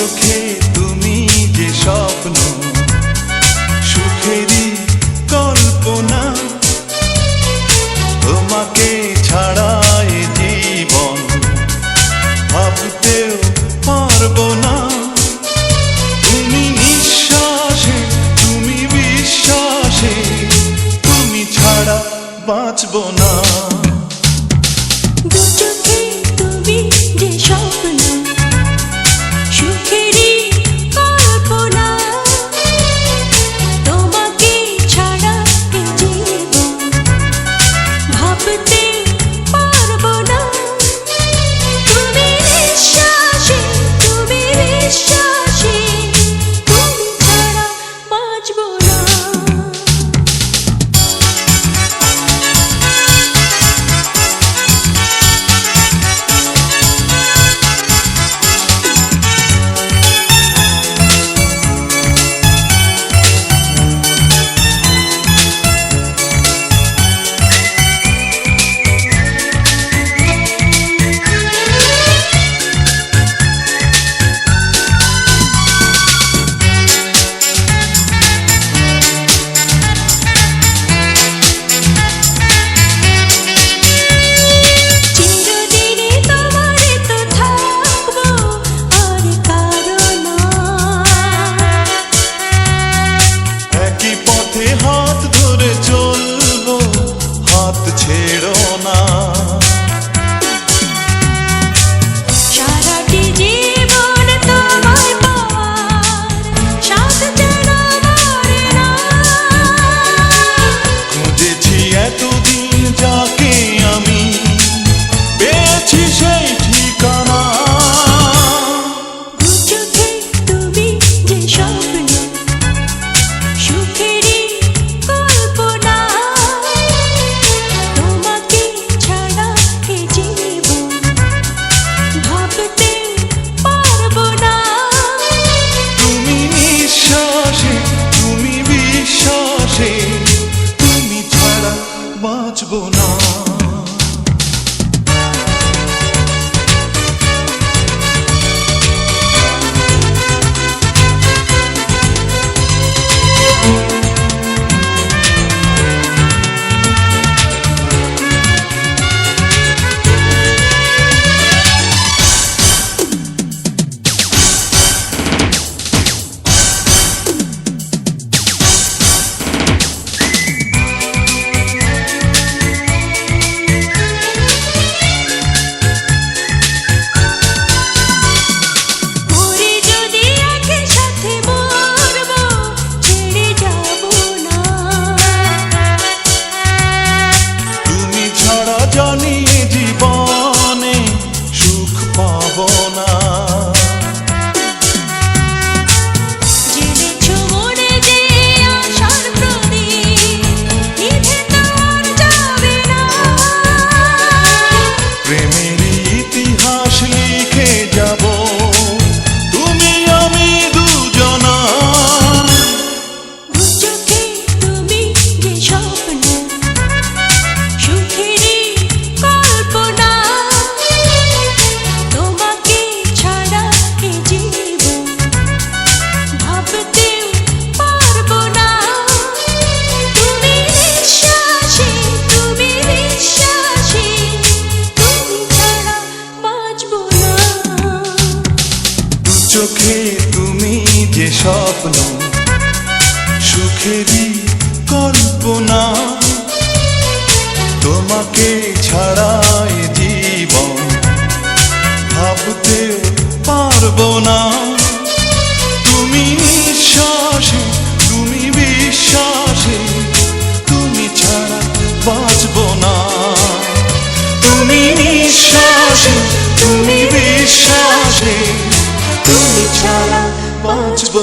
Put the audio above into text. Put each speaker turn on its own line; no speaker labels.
চোখে তুমি যে স্বপ্ন, সুখেরই কল্পনা। তোমাকে ছাড়ায় জীবন ভাবতেও পারব না। তুমি নিঃশ্বাসে, তুমি তুমি ছাড়া না।
চোখে তুমি যে স্বপ্ন, সুখেরই কল্পনা। তোমাকে ছাড়ায় জীবন ভাবতে পারব না। তুমি নিঃশ্বাসে, তুমি বিশ্বাসে, তুমি ছাড়া না। তুমি তুমি বিশ্বাসে তুমি ছাড়া বাঁচবো